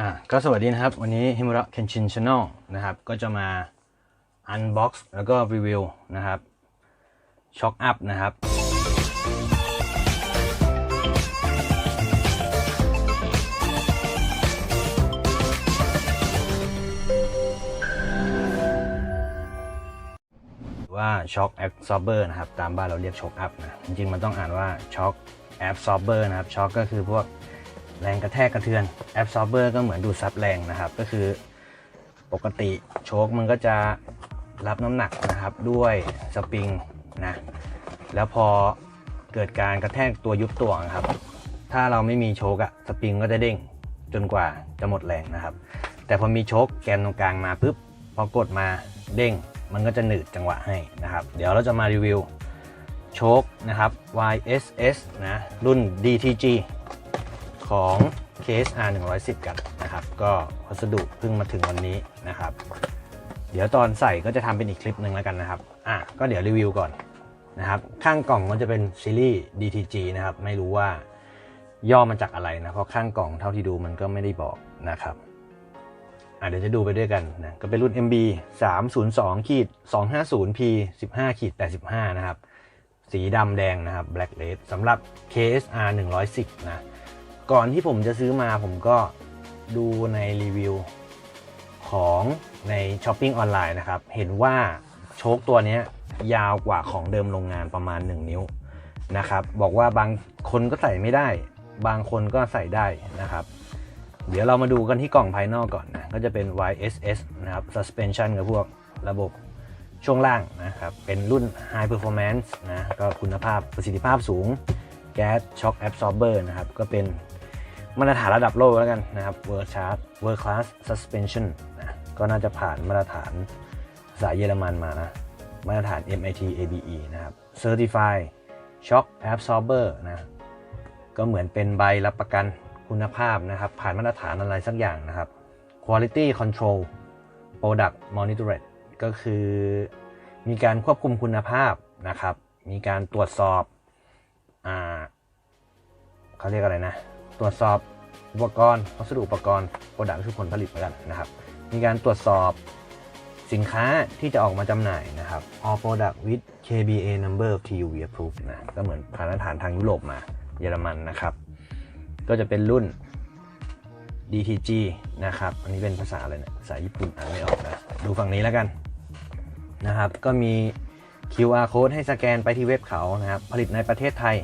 อะก็สวัสดีนะครับ วันนี้ฮิมุระเคนชินช n แนลนะครับ ก็จะมาอันบ็อกซ์แล้วก็รีวิวนะครับช็อคอัพนะครับหรือว่าช็อคแอบซอร์เบอร์นะครับ ตามบ้านเราเรียกช็อคอัพนะ จริงๆ มันต้องอ่านว่าช็อคแอบซอร์เบอร์นะครับช็อคก็คือพวก แรงกระแทกกระเทือนแอบซอร์เบอร์ก็เหมือนดูดซับแรงนะครับ ก็คือปกติโชคมันก็จะรับน้ำหนักนะครับด้วยสปริงนะแล้วพอเกิดการกระแทกตัวยุบตัวครับ ถ้าเราไม่มีโชคอะสปริงก็จะเด้งจนกว่าจะหมดแรงนะครับ แต่พอมีโชคแกนตรงกลางมาปุ๊บพอกดมาเด้งมันก็จะหนืดจังหวะให้นะครับ เดี๋ยวเราจะมารีวิวโชคนะครับ YSS นะรุ่น DTG ของ KSR 110 กันนะครับ ก็วัสดุเพิ่งมาถึงวันนี้นะครับ เดี๋ยวตอนใส่ก็จะทำเป็นอีกคลิปหนึ่งแล้วกันนะครับ อะ ก็เดี๋ยวรีวิวก่อนนะครับ ข้างกล่องมันจะเป็นซีรีส์ DTG นะครับ ไม่รู้ว่าย่อมาจากอะไรนะ เพราะข้างกล่องเท่าที่ดูมันก็ไม่ได้บอกนะครับ อะเดี๋ยวจะดูไปด้วยกันนะ ก็เป็นรุ่น MB 302ขีด 250 P 15ขีด85 นะครับ สีดำแดงนะครับ Black Red สำหรับ KSR 110 นะ ก่อนที่ผมจะซื้อมาผมก็ดูในรีวิวของในช้อปปิ้งออนไลน์นะครับ เห็นว่าโชคตัวนี้ยาวกว่าของเดิมโรงงานประมาณ 1 นิ้วนะครับ บอกว่าบางคนก็ใส่ไม่ได้ บางคนก็ใส่ได้นะครับ เดี๋ยวเรามาดูกันที่กล่องภายนอกก่อนนะ ก็จะเป็น YSS นะครับ suspension กับพวกระบบช่วงล่างนะครับ เป็นรุ่น high performance นะ ก็คุณภาพประสิทธิภาพสูง gas shock absorber นะครับ ก็เป็น มาตรฐานระดับโลกแล้วกันนะครับ world chart world class suspension นะก็น่าจะผ่านมาตรฐานภาษาเยอรมันมานะ มาตรฐาน MIT ABE นะครับ certified shock absorber นะก็เหมือนเป็นใบรับประกันคุณภาพนะครับ ผ่านมาตรฐานอะไรสักอย่างนะครับ quality control product monitoring ก็คือมีการควบคุมคุณภาพนะครับ มีการตรวจสอบ อ่าเขาเรียกอะไรนะ ตรวจสอบอุปกรณ์วัสดุอุปกรณ์ product คือผลผลิตแล้วกันนะครับ มีการตรวจสอบสินค้าที่จะออกมาจำหน่ายนะครับ all product with KBA number of TUV approved นะ ก็เหมือนผ่านมาตรฐานทางยุโรปมาเยอรมันนะครับ ก็จะเป็นรุ่น DTG นะครับ อันนี้เป็นภาษาอะไรเนี่ย ภาษาญี่ปุ่นอ่านไม่ออกนะ ดูฝั่งนี้แล้วกันนะครับ ก็มี QR code ให้สแกนไปที่เว็บเขานะครับ ผลิตในประเทศไทย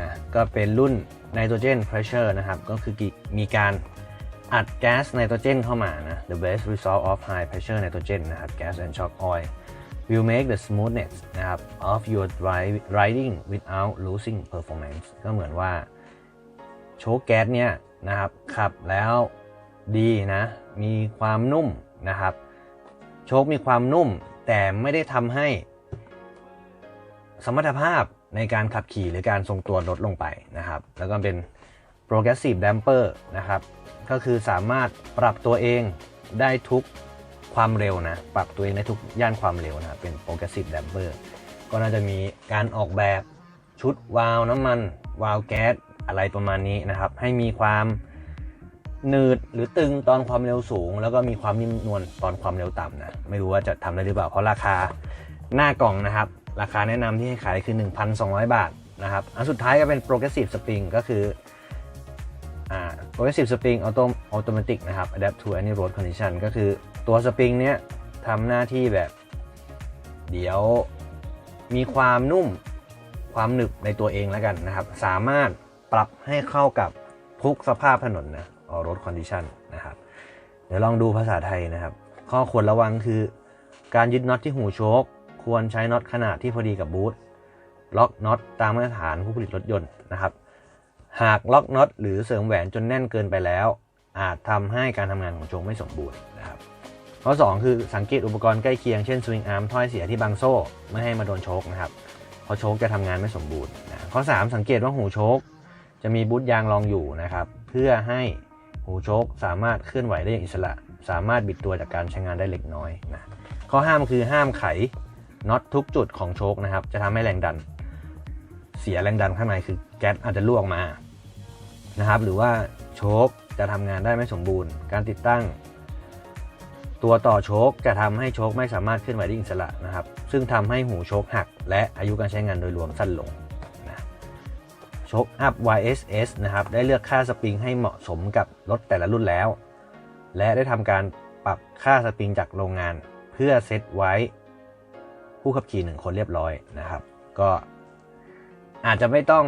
นะ ก็เป็นรุ่น ไนโตรเจนเพรสเชอร์นะครับ ก็คือมีการอัดแก๊สไนโตรเจนเข้ามานะ the best result of high pressure nitrogen นะครับ gas and shock oil will make the smoothness นะครับ of your riding without losing performance ก็เหมือนว่าโชคแก๊สเนี่ยนะครับขับแล้วดีนะ มีความนุ่มนะครับ โชคมีความนุ่มแต่ไม่ได้ทำให้สมรรถภาพ ในการขับขี่หรือการทรงตัวลดลงไปนะครับ แล้วก็เป็น progressive damper นะครับ ก็คือสามารถปรับตัวเองได้ทุกความเร็วนะ ปรับตัวเองได้ทุกย่านความเร็วนะครับเป็น progressive damper ก็น่าจะมีการออกแบบชุดวาล์วน้ำมัน วาล์วแก๊สอะไรประมาณนี้นะครับ ให้มีความหนืดหรือตึงตอนความเร็วสูง แล้วก็มีความนิ่มนวลตอนความเร็วต่ำนะ ไม่รู้ว่าจะทำได้หรือเปล่า เพราะราคาหน้ากล่องนะครับ ราคาแนะนำที่ให้ขายคือ 1,200 บาทนะครับ อันสุดท้ายก็เป็น progressive spring ก็คืออ่า progressive spring auto automatic นะครับ adapt to any road condition ก็คือตัวสปริงเนี้ยทำหน้าที่แบบ เดี๋ยวมีความนุ่มความหนึบในตัวเองแล้วกันนะครับ สามารถปรับให้เข้ากับทุกสภาพถนนนะ all road condition นะครับ เดี๋ยวลองดูภาษาไทยนะครับ ข้อควรระวังคือการยึดน็อตที่หูโชค ควรใช้น็อตขนาดที่พอดีกับบูทล็อกน็อตตามมาตรฐานผู้ผลิตรถยนต์นะครับ หากล็อกน็อตหรือเสริมแหวนจนแน่นเกินไปแล้ว อาจทำให้การทำงานของโชคไม่สมบูรณ์นะครับข้อ 2 คือสังเกตอุปกรณ์ใกล้เคียงเช่นสวิงอาร์มถ้อยเสียที่บังโซ่ไม่ให้มาโดนโชคนะครับเพราะโชคจะทำงานไม่สมบูรณ์นะข้อ 3 สังเกตว่าหูโชคจะมีบูทยางรองอยู่นะครับ เพื่อให้หูโชคสามารถเคลื่อนไหวได้อย่างอิสระ สามารถบิดตัวจากการใช้งานได้เล็กน้อยนะข้อห้ามคือห้ามไข น็อตทุกจุดของโชคนะครับ จะทำให้แรงดัน เสียแรงดันข้างในคือแก๊สอาจจะรั่วออกมานะครับ หรือว่าโชคจะทำงานได้ไม่สมบูรณ์ การติดตั้ง ตัวต่อโชคจะทำให้โชคไม่สามารถเคลื่อนไหวได้อิสระนะครับ ซึ่งทำให้หูโชคหัก และอายุการใช้งานโดยรวมสั้นลงนะโชคอัพ YSS นะครับ ได้เลือกค่าสปริงให้เหมาะสมกับรถแต่ละรุ่นแล้ว และได้ทำการปรับค่าสปริงจากโรงงาน เพื่อเซตไว้ ผู้ขับขี่หนึ่งคนเรียบร้อยนะครับ ก็อาจจะไม่ต้อง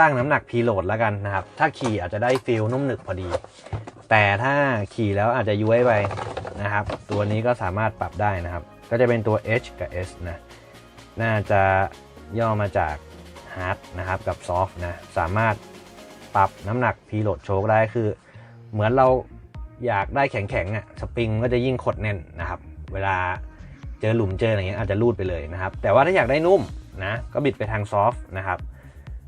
ตั้งน้ำหนักพีโหลดแล้วกันนะครับ ถ้าขี่อาจจะได้ฟิลนุ่มหนึบพอดี แต่ถ้าขี่แล้วอาจจะย้วยไปนะครับ ตัวนี้ก็สามารถปรับได้นะครับ ก็จะเป็นตัว H กับ S นะน่าจะย่อมาจาก Hard นะครับกับ Soft นะสามารถปรับน้ำหนักพีโหลดโชคได้คือ เหมือนเราอยากได้แข็งๆอะสปริงก็จะยิ่งขดแน่นนะครับ เวลา เจอหลุมเจออะไรเงี้ยอาจจะรูดไปเลยนะครับ แต่ว่าถ้าอยากได้นุ่มนะก็บิดไปทางซอฟต์นะครับ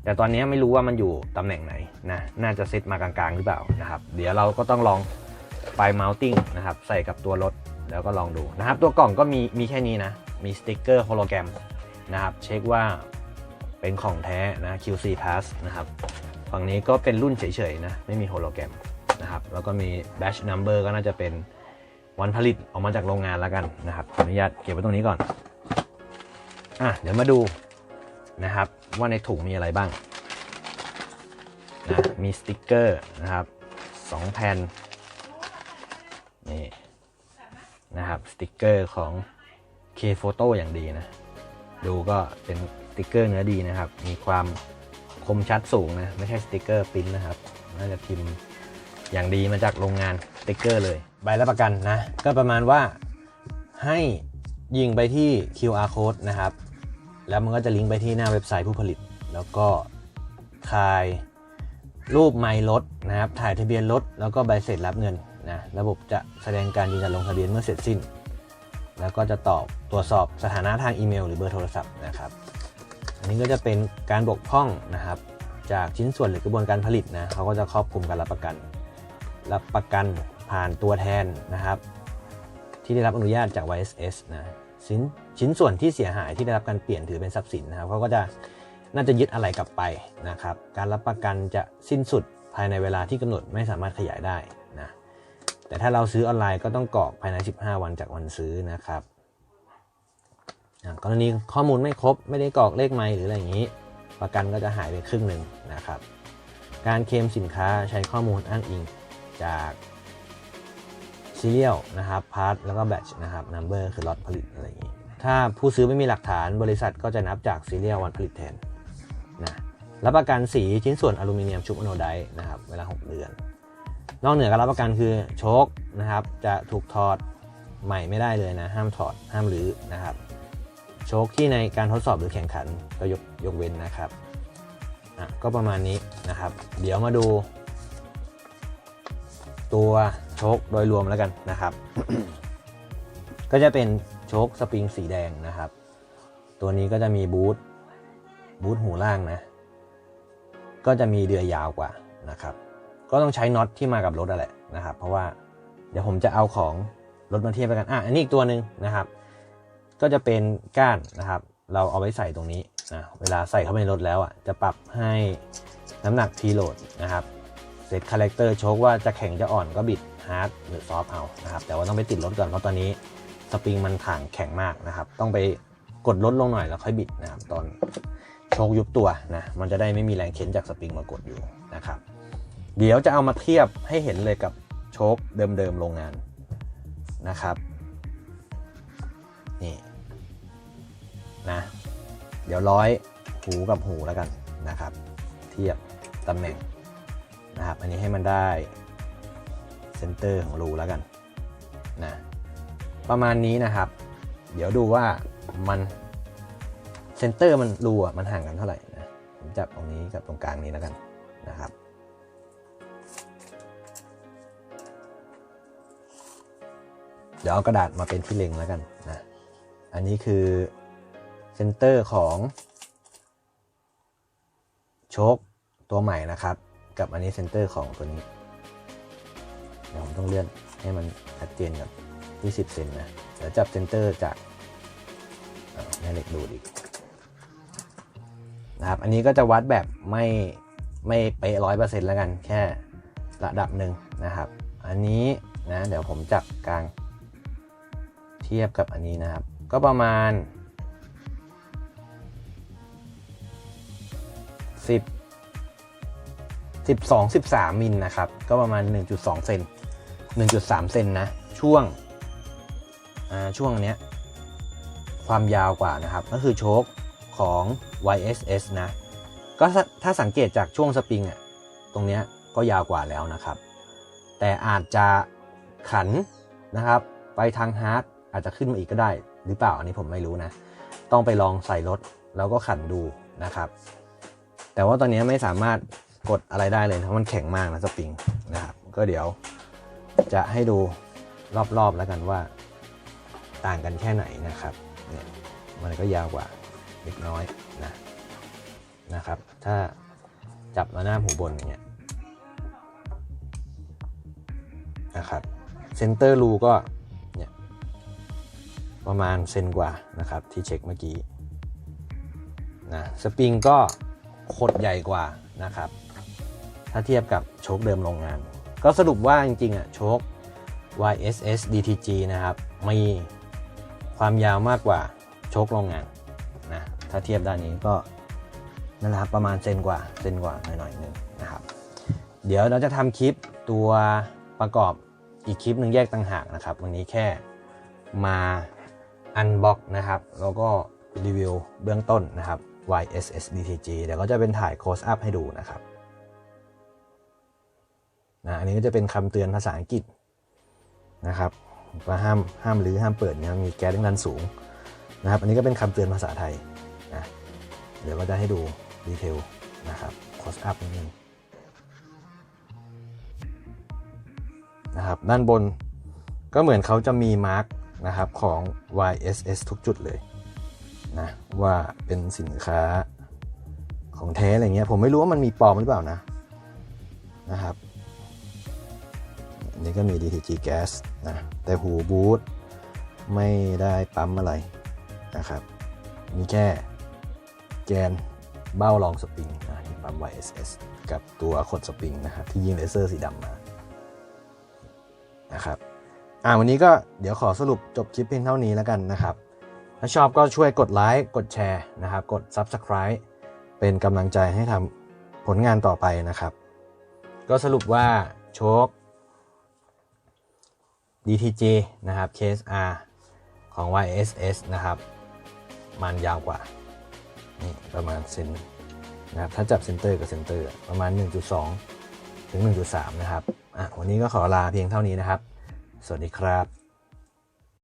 แต่ตอนนี้ไม่รู้ว่ามันอยู่ตำแหน่งไหนนะน่าจะเซตมากลางๆ หรือเปล่านะครับเดี๋ยวเราก็ต้องลองไป mounting นะครับใส่กับตัวรถแล้วก็ลองดูนะครับ ตัวกล่องก็มีมีแค่นี้นะ มีสติ๊กเกอร์โฮโลแกรมนะครับ เช็คว่าเป็นของแท้นะ QC Pass นะครับฝั่งนี้ก็เป็นรุ่นเฉยๆนะ ไม่มีโฮโลแกรมนะครับ แล้วก็มี batch number ก็น่าจะเป็น วันผลิตออกมาจากโรงงานแล้วกันนะครับขออนุญาตเก็บไว้ตรงนี้ก่อนอะเดี๋ยวมาดูนะครับ ว่าในถุงมีอะไรบ้างนะมีสติกเกอร์นะครับสองแผ่นนี่นะครับสติกเกอร์ของ K Photo อย่างดีนะ ดูก็เป็นสติกเกอร์เนื้อดีนะครับ มีความคมชัดสูงนะ ไม่ใช่สติกเกอร์ปิ้นนะครับ น่าจะพิมพ์อย่างดีมาจากโรงงาน ติกเกอร์เลย ใบรับประกันนะ ก็ประมาณว่าให้ยิงไปที่ QR code นะครับ แล้วมันก็จะลิงก์ไปที่หน้าเว็บไซต์ผู้ผลิต แล้วก็ถ่ายรูปไมล์รถนะครับ ถ่ายทะเบียนรถ แล้วก็ใบเสร็จรับเงินนะ ระบบจะแสดงการยืนยันลงทะเบียนเมื่อเสร็จสิ้น แล้วก็จะตอบตรวจสอบสถานะทางอีเมล หรือเบอร์โทรศัพท์นะครับ อันนี้ก็จะเป็นการบกพร่องนะครับ จากชิ้นส่วนหรือกระบวนการผลิตนะ เขาก็จะครอบคลุมการรับประกัน รับประกัน ผ่านตัวแทนนะครับ ที่ได้รับอนุญาตจาก YSS นะชิ้นชิ้นส่วนที่เสียหายที่ได้รับการเปลี่ยนถือเป็นทรัพย์สินนะครับเขาก็จะน่าจะยึดอะไรกลับไปนะครับ การรับประกันจะสิ้นสุดภายในเวลาที่กำหนดไม่สามารถขยายได้นะแต่ถ้าเราซื้อออนไลน์ก็ต้องกรอกภายใน 15 วันจากวันซื้อนะครับกรณีข้อมูลไม่ครบไม่ได้กรอกเลขไมล์หรืออะไรอย่างนี้ ประกันก็จะหายไปครึ่งหนึ่งนะครับ การเคลมสินค้าใช้ข้อมูลอ้างอิงจาก ซีเรียลนะครับพาร์ทแล้วก็แบตชนะครับนัมเบอร์คือล็อตผลิตอะไรอย่างนี้ ถ้าผู้ซื้อไม่มีหลักฐานบริษัทก็จะนับจากซีเรียลวันผลิตแทนนะรับประกันสีชิ้นส่วนอลูมิเนียมชุบอโนไดนะครับเวลา 6 เดือน นอกเหนือการรับประกันคือโชคนะครับ จะถูกถอดใหม่ไม่ได้เลยนะ ห้ามถอดห้ามรื้อนะครับ โชคที่ในการทดสอบหรือแข่งขันก็ยกยกเว้นนะครับอะก็ประมาณนี้นะครับ เดี๋ยวมาดู ตัว โชคโดยรวมแล้วกันนะครับ ก็จะเป็นโชคสปริงสีแดงนะครับ ตัวนี้ก็จะมีบูทบูทหูล่างนะ ก็จะมีเดือยยาวกว่านะครับ ก็ต้องใช้น็อตที่มากับรถนั่นแหละนะครับ เพราะว่าเดี๋ยวผมจะเอาของรถมาเทียบกันอะอันนี้อีกตัวหนึ่งนะครับ ก็จะเป็นก้านนะครับ เราเอาไว้ใส่ตรงนี้นะเวลาใส่เข้าไปในรถแล้วอะจะปรับให้น้ำหนักพีโหลดนะครับเซตคาแรคเตอร์โชคว่าจะแข็งจะอ่อนก็บิดาร์ดหรือซอฟเอานะครับแต่ว่าต้องไปติดรถก่อนเพราะตอนนี้สปริงมันถ่างแข็งมากนะครับ ต้องไปกดลดลงหน่อยแล้วค่อยบิดนะครับตอนโชคยุบตัวนะมันจะได้ไม่มีแรงเข็นจากสปริงมากดอยู่นะครับ เดี๋ยวจะเอามาเทียบให้เห็นเลยกับโชคเดิมๆโรงงานนะครับนี่นะเดี๋ยวร้อยหูกับหูแล้วกันนะครับ เทียบตำแหน่งนะครับ อันนี้ให้มันได้ เซนเตอร์ของรูแล้วกันนะประมาณนี้นะครับ เดี๋ยวดูว่ามันเซนเตอร์มันรูอะมันห่างกันเท่าไหร่นะผมจับตรงนี้กับตรงกลางนี้แล้วกันนะครับเดี๋ยวเอากระดาษมาเป็นที่เล็งแล้วกันนะ อันนี้คือเซนเตอร์ของโชคตัวใหม่นะครับ กับอันนี้เซนเตอร์ของตัวนี้ เดี๋ยวผมต้องเลื่อนให้มันชัดเจนกับ20 เซนนะเดี๋ยวจับเซนเตอร์จากแม่เหล็กดูดอีกนะครับอันนี้ก็จะวัดแบบไม่ไม่เป๊ะร้อยเปอร์เซ็นต์แล้วกันแค่ระดับหนึ่งนะครับ อันนี้นะเดี๋ยวผมจับกลางเทียบกับอันนี้นะครับ ก็ประมาณ 10 12 13 มิลนะครับ ก็ประมาณ 1.2 เซน 1.3 เซนนะ ช่วง ช่วงนเนี้ย ความยาวกว่านะครับ ก็คือโชคของ YSS นะ ก็ถ้าถ้าสังเกตจากช่วงสปริงอะตรงเนี้ยก็ยาวกว่าแล้วนะครับ แต่อาจจะขันนะครับ ไปทางฮาร์ดอาจจะขึ้นมาอีกก็ได้ หรือเปล่า อันนี้ผมไม่รู้นะ ต้องไปลองใส่รถแล้วก็ขันดูนะครับ แต่ว่าตอนนี้ไม่สามารถ กดอะไรได้เลยเพราะมันแข็งมากนะสปริงนะครับ ก็เดี๋ยวจะให้ดูรอบๆแล้วกันว่า ต่างกันแค่ไหนนะครับเนี่ยมันก็ยาวกว่าเล็กน้อยนะนะครับ ถ้าจับมาหน้าหูบนอย่างเงี้ยนะครับเซนเตอร์รูก็เนี่ยประมาณเซนกว่านะครับที่เช็คเมื่อกี้นะสปริงก็โคตรใหญ่กว่านะครับ ถ้าเทียบกับโชคเดิมโรงงาน ก็สรุปว่าจริงๆอะโชค YSS DTG นะครับ มีความยาวมากกว่าโชคโรงงานนะถ้าเทียบด้านนี้ก็นั่นแหละครับประมาณเซนกว่าเซนกว่าหน่อยๆหนึ่งนะครับ เดี๋ยวเราจะทำคลิปตัวประกอบอีกคลิปหนึ่งแยกต่างหากนะครับ วันนี้แค่มาอันบ็อกนะครับ แล้วก็รีวิวเบื้องต้นนะครับ YSS DTG เดี๋ยวก็จะเป็นถ่ายโคสอัพให้ดูนะครับ นะอันนี้ก็จะเป็นคำเตือนภาษาอังกฤษนะครับว่าห้ามห้ามหรือห้ามเปิดเนี่ยมีแก๊สแรงดันสูงนะครับอันนี้ก็เป็นคำเตือนภาษาไทยนะเดี๋ยวก็จะให้ดูดีเทลนะครับโคสอัพนิดนึงนะครับด้านบนก็เหมือนเขาจะมีมาร์กนะครับของ YSS ทุกจุดเลยนะว่าเป็นสินค้าของแท้อะไรเงี้ยผมไม่รู้ว่ามันมีปลอมหรือเปล่านะนะครับ อันนี้ก็มี DTG Gas นะ แต่หูบูทไม่ได้ปั๊มอะไรนะครับ มีแค่แกนเบ้ารองสปริงนะที่ปั๊ม YSS กับตัวขดสปริงนะครับ ที่ยิงเลเซอร์สีดำมานะครับอ่าวันนี้ก็เดี๋ยวขอสรุปจบคลิปเพียงเท่านี้แล้วกันนะครับ ถ้าชอบก็ช่วยกดไลค์กดแชร์นะครับ กด Subscribe เป็นกำลังใจให้ทำผลงานต่อไปนะครับ ก็สรุปว่าโชค DTJ นะครับ KSR ของ YSS นะครับ มันยาวกว่า นี่ประมาณเซนนะครับถ้าจับเซนเตอร์กับเซนเตอร์ประมาณ 1.2 ถึง 1.3 นะครับอะวันนี้ก็ขอลาเพียงเท่านี้นะครับ สวัสดีครับ